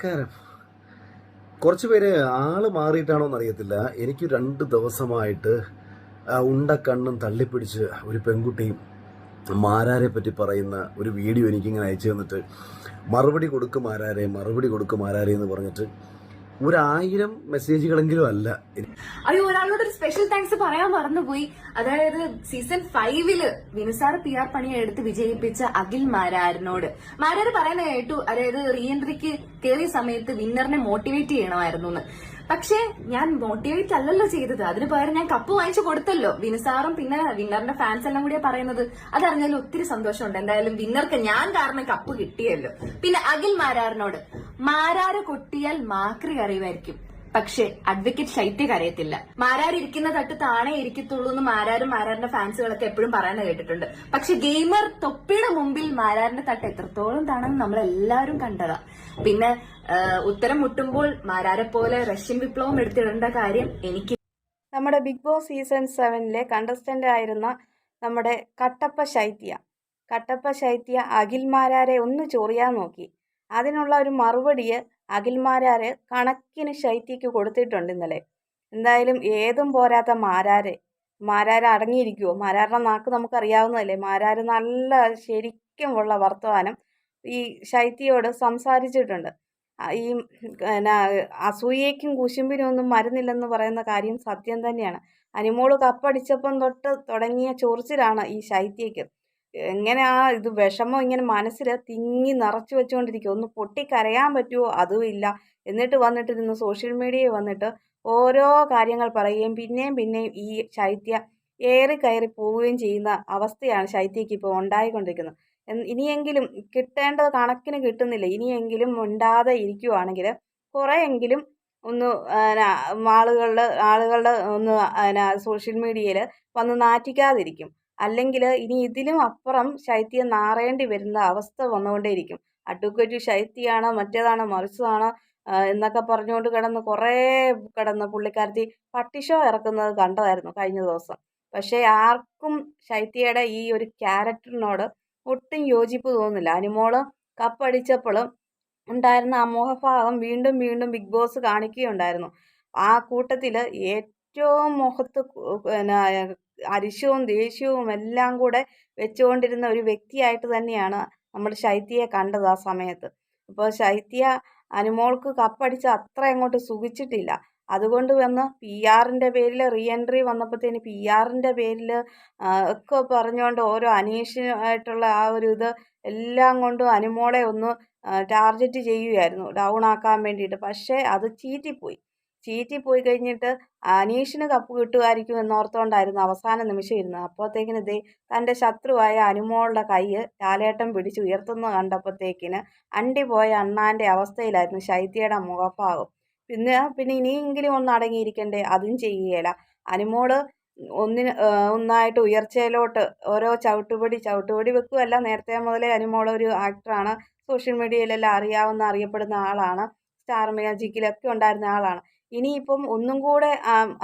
നമസ്കാരം. കുറച്ച് പേര് ആൾ മാറിയിട്ടാണോ എന്നറിയത്തില്ല. എനിക്ക് രണ്ട് ദിവസമായിട്ട് ഉണ്ട ഉണ്ടക്കണ്ണും തള്ളിപ്പിടിച്ച് ഒരു പെൺകുട്ടിയും മാരാരെ പറ്റി പറയുന്ന ഒരു വീഡിയോ എനിക്കിങ്ങനെ അയച്ചു തന്നിട്ട് മറുപടി കൊടുക്കും മാരാരെ മറുപടി കൊടുക്കും മാരാരെ എന്ന് പറഞ്ഞിട്ട് ഒരായിരം മെസ്സേജുകളെങ്കിലും അല്ല. അയ്യോ ഒരാളോട് ഒരു സ്പെഷ്യൽ താങ്ക്സ് പറയാൻ മറന്നുപോയി. അതായത് സീസൺ ഫൈവിൽ വിനുസാർ പി ആർ പണിയെ എടുത്ത് വിജയിപ്പിച്ച അഖിൽ മാരാരനോട്. മാരാർ പറയുന്ന കേട്ടു അതായത് റീ എൻട്രിക്ക് കയറിയ സമയത്ത് വിന്നറിനെ മോട്ടിവേറ്റ് ചെയ്യണമായിരുന്നു പക്ഷേ ഞാൻ മോട്ടിവേറ്റ് അല്ലല്ലോ ചെയ്തത്. അതിന് പകരം ഞാൻ കപ്പ് വാങ്ങിച്ചു കൊടുത്തല്ലോ. വിനുസാറും പിന്നെ വിന്നറിന്റെ ഫാൻസ് എല്ലാം കൂടിയാ പറയുന്നത്. അതറിഞ്ഞാലും ഒത്തിരി സന്തോഷമുണ്ട്. എന്തായാലും വിന്നർക്ക് ഞാൻ കാരണം കപ്പ് കിട്ടിയല്ലോ. പിന്നെ അഖിൽ മാരാറിനോട് മാരാറ് കൊട്ടിയാൽ മാക്രി അറിയുമായിരിക്കും പക്ഷെ അഡ്വക്കേറ്റ് ശൈത്യ കരയത്തില്ല. മാരാർ ഇരിക്കുന്ന തട്ട് താണേ ഇരിക്കത്തുള്ളൂ എന്ന് മാരാരും മാരാറിന്റെ ഫാൻസുകളൊക്കെ എപ്പോഴും പറയാനേ കേട്ടിട്ടുണ്ട്. പക്ഷെ ഗെയിമർ തൊപ്പിയുടെ മുമ്പിൽ മാരാറിന്റെ തട്ട് എത്രത്തോളം താണെന്ന് നമ്മൾ എല്ലാവരും കണ്ടതാ. പിന്നെ ഉത്തരം മുട്ടുമ്പോൾ മാരാരെ പോലെ റഷ്യൻ വിപ്ലവം എടുത്തിടേണ്ട കാര്യം എനിക്ക് നമ്മുടെ ബിഗ് ബോസ് സീസൺ സെവനിലെ കണ്ടസ്റ്റന്റ് ആയിരുന്ന നമ്മുടെ കട്ടപ്പ ശൈത്യ. കട്ടപ്പ ശൈത്യ അഖിൽ മാരാരെ ഒന്ന് ചൊറിയാൻ നോക്കി. അതിനുള്ള ഒരു മറുപടിയെ അഖിൽമാരാര് കണക്കിന് ശൈത്യക്ക് കൊടുത്തിട്ടുണ്ട് ഇന്നലെ. എന്തായാലും ഏതും പോരാത്ത മാരാർ മാരാര് അടങ്ങിയിരിക്കുമോ മാരാരുടെ നാക്ക് നമുക്കറിയാവുന്നതല്ലേ? മാരാർ നല്ല ശരിക്കും ഉള്ള വർത്തമാനം ഈ ശൈത്യയോട് സംസാരിച്ചിട്ടുണ്ട്. ഈ എന്നാ അസൂയയ്ക്കും കുശുമ്പിനും ഒന്നും മരുന്നില്ലെന്ന് പറയുന്ന കാര്യം സത്യം തന്നെയാണ്. അനിമോൾ കപ്പടിച്ചപ്പം തൊട്ട് തുടങ്ങിയ ചൊറിച്ചിലാണ് ഈ ശൈത്യയ്ക്ക്. എങ്ങനെ ആ ഇത് വിഷമം ഇങ്ങനെ മനസ്സിൽ തിങ്ങി നിറച്ചു വെച്ചുകൊണ്ടിരിക്കുക ഒന്ന് പൊട്ടിക്കരയാൻ പറ്റുമോ അതും ഇല്ല. എന്നിട്ട് വന്നിട്ട് ഇന്ന് സോഷ്യൽ മീഡിയയിൽ വന്നിട്ട് ഓരോ കാര്യങ്ങൾ പറയുകയും പിന്നെയും പിന്നെയും ഈ ശൈത്യ ഏറി കയറി പോവുകയും ചെയ്യുന്ന അവസ്ഥയാണ് ശൈത്യയ്ക്ക് ഇപ്പോൾ ഉണ്ടായിക്കൊണ്ടിരിക്കുന്നത്. ഇനിയെങ്കിലും കിട്ടേണ്ടത് കണക്കിന് കിട്ടുന്നില്ല. ഇനിയെങ്കിലും ഉണ്ടാതെ ഇരിക്കുവാണെങ്കിൽ കുറേയെങ്കിലും ഒന്ന് ആളുകളുടെ ആളുകളുടെ ഒന്ന് സോഷ്യൽ മീഡിയയിൽ വന്ന് നാറ്റിക്കാതിരിക്കും. അല്ലെങ്കിൽ ഇനി ഇതിലും അപ്പുറം ശൈത്യം നാറേണ്ടി വരുന്ന അവസ്ഥ വന്നുകൊണ്ടേയിരിക്കും. അഡ്വക്കേറ്റ് ശൈത്യാണ് മറ്റേതാണ് മറിച്ചതാണ് എന്നൊക്കെ പറഞ്ഞുകൊണ്ട് കിടന്ന് കുറേ കിടന്ന് പുള്ളിക്കാരത്തി പട്ടിഷോ ഇറക്കുന്നത് കണ്ടതായിരുന്നു കഴിഞ്ഞ ദിവസം. പക്ഷേ ആർക്കും ശൈത്യയുടെ ഈ ഒരു ക്യാരക്ടറിനോട് ഒട്ടും യോജിപ്പ് തോന്നുന്നില്ല. അനുമോൾ കപ്പടിച്ചപ്പോഴും ഉണ്ടായിരുന്ന ആ മോഹഭാവം വീണ്ടും വീണ്ടും ബിഗ് ബോസ് കാണിക്കുകയുണ്ടായിരുന്നു. ആ കൂട്ടത്തിൽ ഏറ്റവും മുഖത്ത് അരിശവും ദേഷ്യവും എല്ലാം കൂടെ വെച്ചുകൊണ്ടിരുന്ന ഒരു വ്യക്തിയായിട്ട് തന്നെയാണ് നമ്മൾ ശൈത്യയെ കണ്ടത് ആ സമയത്ത്. അപ്പോൾ ശൈത്യ അനുമോൾക്ക് കപ്പടിച്ച് അത്ര അങ്ങോട്ട് സുഖിച്ചിട്ടില്ല. അതുകൊണ്ട് വന്ന് പി ആറിന്റെ പേരിൽ റീ എൻട്രി വന്നപ്പോഴത്തേന് പി ആറിന്റെ പേരിൽ ഒക്കെ പറഞ്ഞുകൊണ്ട് ഓരോ അനീഷിനായിട്ടുള്ള ആ ഒരു ഇത് എല്ലാം കൊണ്ടും അനുമോളെ ഒന്ന് ടാർഗറ്റ് ചെയ്യുമായിരുന്നു ഡൗൺ ആക്കാൻ വേണ്ടിയിട്ട്. പക്ഷേ അത് ചീറ്റിപ്പോയി. ചീറ്റിപ്പോയി കഴിഞ്ഞിട്ട് അനീഷിന് കപ്പ് കിട്ടുമായിരിക്കും എന്നോർത്തുകൊണ്ടായിരുന്നു അവസാന നിമിഷം ഇരുന്നത്. അപ്പോഴത്തേക്കിന് ദേ തന്റെ ശത്രുവായ അനുമോളുടെ കൈ ലാലേട്ടൻ പിടിച്ച് ഉയർത്തുന്നത് കണ്ടപ്പോഴത്തേക്കിന് അണ്ടി പോയ അണ്ണാന്റെ അവസ്ഥയിലായിരുന്നു ശൈത്യയുടെ മുഖഭാവം. പിന്നെ പിന്നെ ഇനിയെങ്കിലും ഒന്ന് അടങ്ങിയിരിക്കണ്ടേ? അതും ചെയ്യുകയില്ല. അനുമോൾ ഒന്നിന് ഒന്നായിട്ട് ഉയർച്ചയിലോട്ട് ഓരോ ചവിട്ടുപടി ചവിട്ടുപടി വെക്കുമല്ല നേരത്തെ മുതലേ അനുമോൾ ഒരു ആക്ടറാണ്. സോഷ്യൽ മീഡിയയിലെല്ലാം അറിയാവുന്ന അറിയപ്പെടുന്ന ആളാണ്. സ്റ്റാർ മാജിക്കിലൊക്കെ ഉണ്ടായിരുന്ന ആളാണ്. ഇനിയിപ്പം ഒന്നും കൂടെ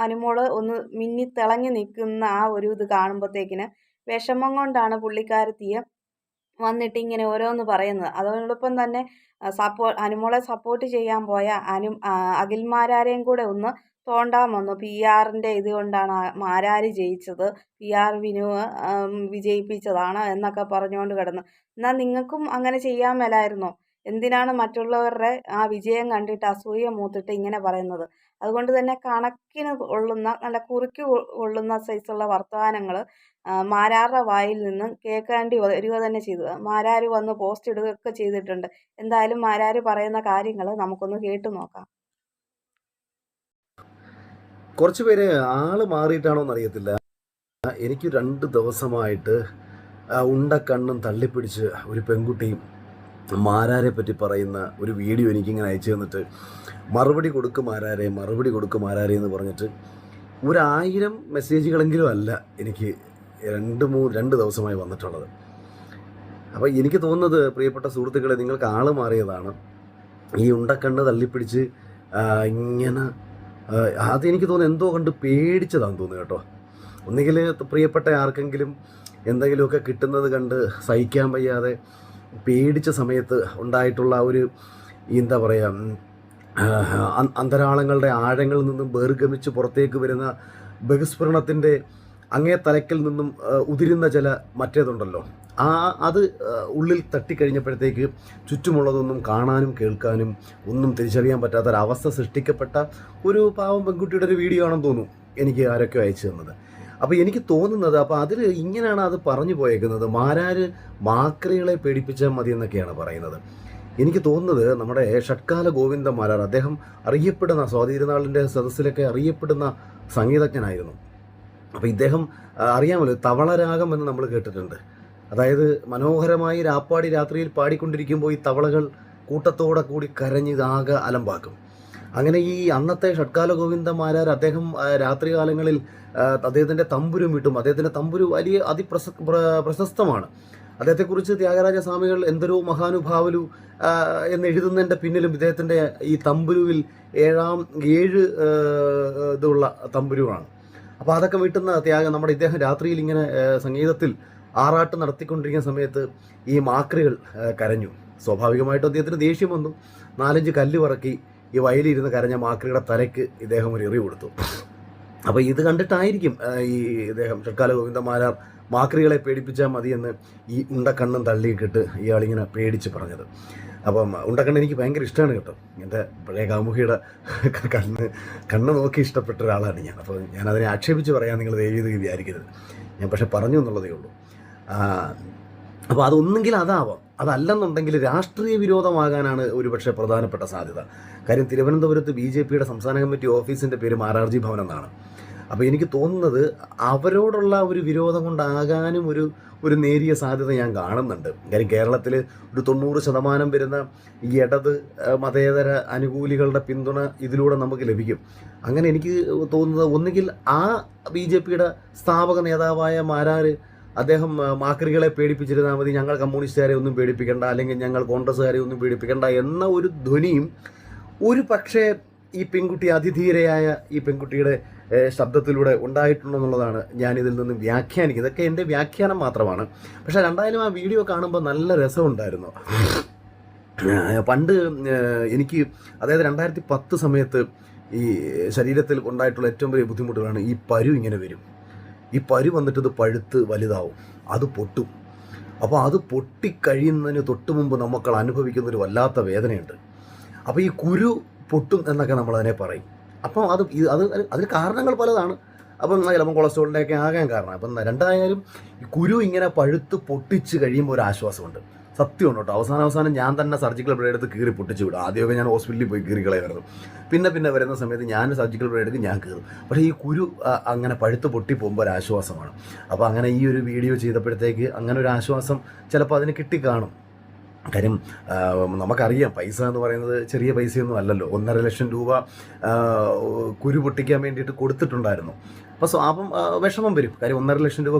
അനുമോൾ ഒന്ന് മിന്നി തിളങ്ങി നിൽക്കുന്ന ആ ഒരു ഇത് കാണുമ്പോഴത്തേക്കിന് വിഷമം കൊണ്ടാണ് പുള്ളിക്കാരത്തിയെ വന്നിട്ട് ഇങ്ങനെ ഓരോന്ന് പറയുന്നത്. അതോടൊപ്പം തന്നെ സപ്പോ അനുമോളെ സപ്പോർട്ട് ചെയ്യാൻ പോയ അനു അഖിൽമാരാരെയും കൂടെ ഒന്ന് തോണ്ടാൻ വന്നു. പി ആറിന്റെ ഇത് കൊണ്ടാണ് മാരാര് ജയിച്ചത്. പി ആർ വിനു വിജയിപ്പിച്ചതാണ് എന്നൊക്കെ പറഞ്ഞുകൊണ്ട് കിടന്നു. എന്നാൽ നിങ്ങൾക്കും അങ്ങനെ ചെയ്യാൻ മേലായിരുന്നോ? എന്തിനാണ് മറ്റുള്ളവരുടെ ആ വിജയം കണ്ടിട്ട് അസൂയ മൂത്തിട്ട് ഇങ്ങനെ പറയുന്നത്? അതുകൊണ്ട് തന്നെ കണക്കിന് കൊള്ളുന്ന നല്ല കുറുക്കി കൊള്ളുന്ന സൈസുള്ള വർത്തമാനങ്ങൾ മാരാറുടെ വായിൽ നിന്നും കേൾക്കേണ്ടി വരിക തന്നെ ചെയ്തു. മാരാര് വന്ന് പോസ്റ്റ് ഇടുകയൊക്കെ ചെയ്തിട്ടുണ്ട്. എന്തായാലും മാരാര് പറയുന്ന കാര്യങ്ങൾ നമുക്കൊന്ന് കേട്ടു നോക്കാം. കുറച്ച് പേര് ആൾ മാറിയിട്ടാണോ എന്നറിയത്തില്ല എനിക്ക് രണ്ട് ദിവസമായിട്ട് ഉണ്ട കണ്ണും തള്ളിപ്പിടിച്ച് ഒരു പെൺകുട്ടിയും മാരാരെ പറ്റി പറയുന്ന ഒരു വീഡിയോ എനിക്കിങ്ങനെ അയച്ചു തന്നിട്ട് മറുപടി കൊടുക്കും മാരാരെ മറുപടി കൊടുക്കും മാരാരെ എന്ന് പറഞ്ഞിട്ട് ഒരായിരം മെസ്സേജുകളെങ്കിലും അല്ല എനിക്ക് രണ്ട് മൂന്ന് രണ്ട് ദിവസമായി വന്നിട്ടുള്ളത്. അപ്പോൾ എനിക്ക് തോന്നുന്നത് പ്രിയപ്പെട്ട സുഹൃത്തുക്കളെ നിങ്ങൾക്ക് ആൾ മാറിയതാണ്. ഈ ഉണ്ടക്കണ്ണ് തള്ളിപ്പിടിച്ച് ഇങ്ങനെ അതെനിക്ക് തോന്നുന്നു എന്തോ കണ്ട് പേടിച്ചതാണെന്ന് തോന്നുന്നു കേട്ടോ. ഒന്നുകിൽ പ്രിയപ്പെട്ട ആർക്കെങ്കിലും എന്തെങ്കിലുമൊക്കെ കിട്ടുന്നത് കണ്ട് സഹിക്കാൻ വയ്യാതെ പേടിച്ച സമയത്ത് ഉണ്ടായിട്ടുള്ള ഒരു എന്താ പറയുക അന്തരാളങ്ങളുടെ ആഴങ്ങളിൽ നിന്നും ബഹിർഗമിച്ച് പുറത്തേക്ക് വരുന്ന ബഹിസ്ഫുരണത്തിന്റെ അങ്ങേ തലക്കിൽ നിന്നും ഉതിരുന്ന ചില മറ്റേതുണ്ടല്ലോ. ആ അത് ഉള്ളിൽ തട്ടിക്കഴിഞ്ഞപ്പോഴത്തേക്ക് ചുറ്റുമുള്ളതൊന്നും കാണാനും കേൾക്കാനും ഒന്നും തിരിച്ചറിയാൻ പറ്റാത്തൊരവസ്ഥ സൃഷ്ടിക്കപ്പെട്ട ഒരു പാവം പെൺകുട്ടിയുടെ ഒരു വീഡിയോ ആണെന്ന് തോന്നുന്നു എനിക്ക് ആരൊക്കെ അയച്ചു തന്നത്. അപ്പോൾ എനിക്ക് തോന്നുന്നത് അപ്പോൾ അതിൽ ഇങ്ങനെയാണ് അത് പറഞ്ഞു പോയേക്കുന്നത്. മാരാര് മാക്രികളെ പേടിപ്പിച്ചാൽ മതി എന്നൊക്കെയാണ് പറയുന്നത്. എനിക്ക് തോന്നുന്നത് നമ്മുടെ ഷട്കാല ഗോവിന്ദ മാരാർ അദ്ദേഹം അറിയപ്പെടുന്ന സ്വാതിരുനാളിന്റെ സദസ്സിലൊക്കെ അറിയപ്പെടുന്ന സംഗീതജ്ഞനായിരുന്നു. അപ്പോൾ ഇദ്ദേഹം അറിയാമല്ലോ തവളരാഗം എന്ന് നമ്മൾ കേട്ടിട്ടുണ്ട്. അതായത് മനോഹരമായി രാപ്പാടി രാത്രിയിൽ പാടിക്കൊണ്ടിരിക്കുമ്പോൾ ഈ തവളകൾ കൂട്ടത്തോടെ കൂടി കരഞ്ഞ് ആകെ അലമ്പാക്കും. അങ്ങനെ ഈ അന്നത്തെ ഷഡ്കാല ഗോവിന്ദമാരാർ അദ്ദേഹം രാത്രികാലങ്ങളിൽ അദ്ദേഹത്തിന്റെ തമ്പുരു വീട്ടും അദ്ദേഹത്തിന്റെ തമ്പുരു വലിയ അതിപ്രസ പ്ര- പ്രശസ്തമാണ്. അദ്ദേഹത്തെക്കുറിച്ച് ത്യാഗരാജ സ്വാമികൾ എന്തൊരു മഹാനുഭാവലു എന്നെഴുതുന്നതിന്റെ പിന്നിലും ഇദ്ദേഹത്തിന്റെ ഈ തമ്പുരുവിൽ ഏഴാം ഏഴ് ഇതുള്ള തമ്പുരുവാണ്. അപ്പോൾ അതൊക്കെ വീട്ടുന്ന ത്യാഗം നമ്മുടെ ഇദ്ദേഹം രാത്രിയിൽ ഇങ്ങനെ സംഗീതത്തിൽ ആറാട്ട് നടത്തിക്കൊണ്ടിരിക്കുന്ന സമയത്ത് ഈ മാക്രികൾ കരഞ്ഞു. സ്വാഭാവികമായിട്ടും അദ്ദേഹത്തിന് ദേഷ്യം വന്നു. നാലഞ്ച് കല്ല് പറക്കി. ഈ വയലിരുന്ന് കരഞ്ഞ മാക്രിയുടെ തലയ്ക്ക് ഇദ്ദേഹം ഒരു എറി കൊടുത്തു. അപ്പോൾ ഇത് കണ്ടിട്ടായിരിക്കും ഈ ഇദ്ദേഹം തൽക്കാല ഗോവിന്ദമാരാർ മാക്രികളെ പേടിപ്പിച്ചാൽ മതിയെന്ന് ഈ ഉണ്ടക്കണ്ണും തള്ളിയിട്ടിട്ട് ഇയാളിങ്ങനെ പേടിച്ച് പറഞ്ഞത്. അപ്പം ഉണ്ടക്കണ്ണൻ എനിക്ക് ഭയങ്കര ഇഷ്ടമാണ് കേട്ടോ. എന്റെ പഴയ കാമുകിയുടെ കണ്ണ് കണ്ണ് നോക്കി ഇഷ്ടപ്പെട്ട ഒരാളാണ് ഞാൻ. അപ്പോൾ ഞാനതിനെ ആക്ഷേപിച്ച് പറയാൻ നിങ്ങൾ ദയവ് ചെയ്ത് വിചാരിക്കരുത്. ഞാൻ പക്ഷെ പറഞ്ഞു എന്നുള്ളതേ ഉള്ളൂ. അപ്പോൾ അതൊന്നെങ്കിൽ അതാവാം. അതല്ലെന്നുണ്ടെങ്കിൽ രാഷ്ട്രീയ വിരോധമാകാനാണ് ഒരുപക്ഷെ പ്രധാനപ്പെട്ട സാധ്യത. കാര്യം തിരുവനന്തപുരത്ത് ബി ജെ പിയുടെ സംസ്ഥാന കമ്മിറ്റി ഓഫീസിന്റെ പേര് മാരാർജി ഭവൻ എന്നാണ്. അപ്പോൾ എനിക്ക് തോന്നുന്നത് അവരോടുള്ള ഒരു വിരോധം കൊണ്ടാകാനും ഒരു ഒരു നേരിയ സാധ്യത ഞാൻ കാണുന്നുണ്ട്. കാര്യം കേരളത്തിൽ ഒരു തൊണ്ണൂറ് ശതമാനം വരുന്ന ഈ ഇടത് മതേതര അനുകൂലികളുടെ പിന്തുണ ഇതിലൂടെ നമുക്ക് ലഭിക്കും. അങ്ങനെ എനിക്ക് തോന്നുന്നത് ഒന്നുകിൽ ആ ബി ജെ പിയുടെ സ്ഥാപക നേതാവായ മാരാർ അദ്ദേഹം മാക്രികളെ പേടിപ്പിച്ചിരുന്നാൽ മതി ഞങ്ങൾ കമ്മ്യൂണിസ്റ്റുകാരെ ഒന്നും പേടിപ്പിക്കേണ്ട അല്ലെങ്കിൽ ഞങ്ങൾ കോൺഗ്രസ്സുകാരെ ഒന്നും പേടിപ്പിക്കേണ്ട എന്ന ഒരു ധ്വനിയും ഒരു പക്ഷേ ഈ പെൺകുട്ടി അതിധീരയായ ഈ പെൺകുട്ടിയുടെ ശബ്ദത്തിലൂടെ ഉണ്ടായിട്ടുണ്ടെന്നുള്ളതാണ് ഞാനിതിൽ നിന്ന് വ്യാഖ്യാനിക്കുന്നത്. ഇതൊക്കെ എന്റെ വ്യാഖ്യാനം മാത്രമാണ്. പക്ഷേ രണ്ടായാലും ആ വീഡിയോ കാണുമ്പോൾ നല്ല രസമുണ്ടായിരുന്നു പണ്ട് എനിക്ക് അതായത് രണ്ടായിരത്തി പത്ത് സമയത്ത് ഈ ശരീരത്തിൽ ഉണ്ടായിട്ടുള്ള ഏറ്റവും വലിയ ബുദ്ധിമുട്ടുകളാണ് ഈ പരു ഇങ്ങനെ വരും. ഈ പരി വന്നിട്ട് ഇത് പഴുത്ത് വലുതാവും. അത് പൊട്ടും. അപ്പോൾ അത് പൊട്ടിക്കഴിയുന്നതിന് തൊട്ട് മുമ്പ് നമുക്ക് അനുഭവിക്കുന്ന ഒരു വല്ലാത്ത വേദനയുണ്ട്. അപ്പോൾ ഈ കുരു പൊട്ടും എന്നൊക്കെ നമ്മൾ അതിനെ പറയും. അപ്പം അത് ഇത് അത് അതിന് കാരണങ്ങൾ പലതാണ്. അപ്പം ചിലപ്പം കൊളസ്ട്രോളിന്റെയൊക്കെ ആകാൻ കാരണം. അപ്പം രണ്ടായാലും കുരു ഇങ്ങനെ പഴുത്ത് പൊട്ടിച്ച് കഴിയുമ്പോൾ ഒരു ആശ്വാസമുണ്ട്. സത്യമുണ്ട് കേട്ടോ. അവസാനം അവസാനം ഞാൻ തന്നെ സർജിക്കൽ ബ്ലേഡ് എടുത്ത് കീറി പൊട്ടിച്ചു വിടും. ആദ്യമൊക്കെ ഞാൻ ഹോസ്പിറ്റലിൽ പോയി കീറി കളയായിരുന്നു. പിന്നെ പിന്നെ വരുന്ന സമയത്ത് ഞാൻ സർജിക്കൽ ബ്ലേഡ് എടുത്ത് ഞാൻ കീറും. പക്ഷേ ഈ കുരു അങ്ങനെ പഴുത്ത് പൊട്ടി പോകുമ്പോൾ ഒരു ആശ്വാസമാണ്. അപ്പോൾ അങ്ങനെ ഈ ഒരു വീഡിയോ ചെയ്തപ്പോഴത്തേക്ക് അങ്ങനെ ഒരു ആശ്വാസം ചിലപ്പോൾ അതിന് കിട്ടിക്കാണും. കാര്യം നമുക്കറിയാം പൈസ എന്ന് പറയുന്നത് ചെറിയ പൈസയൊന്നും അല്ലല്ലോ. ഒന്നര ലക്ഷം രൂപ കുരു പൊട്ടിക്കാൻ വേണ്ടിയിട്ട് കൊടുത്തിട്ടുണ്ടായിരുന്നു. അപ്പോൾ അപ്പം വിഷമം വരും. കാര്യം ഒന്നര ലക്ഷം രൂപ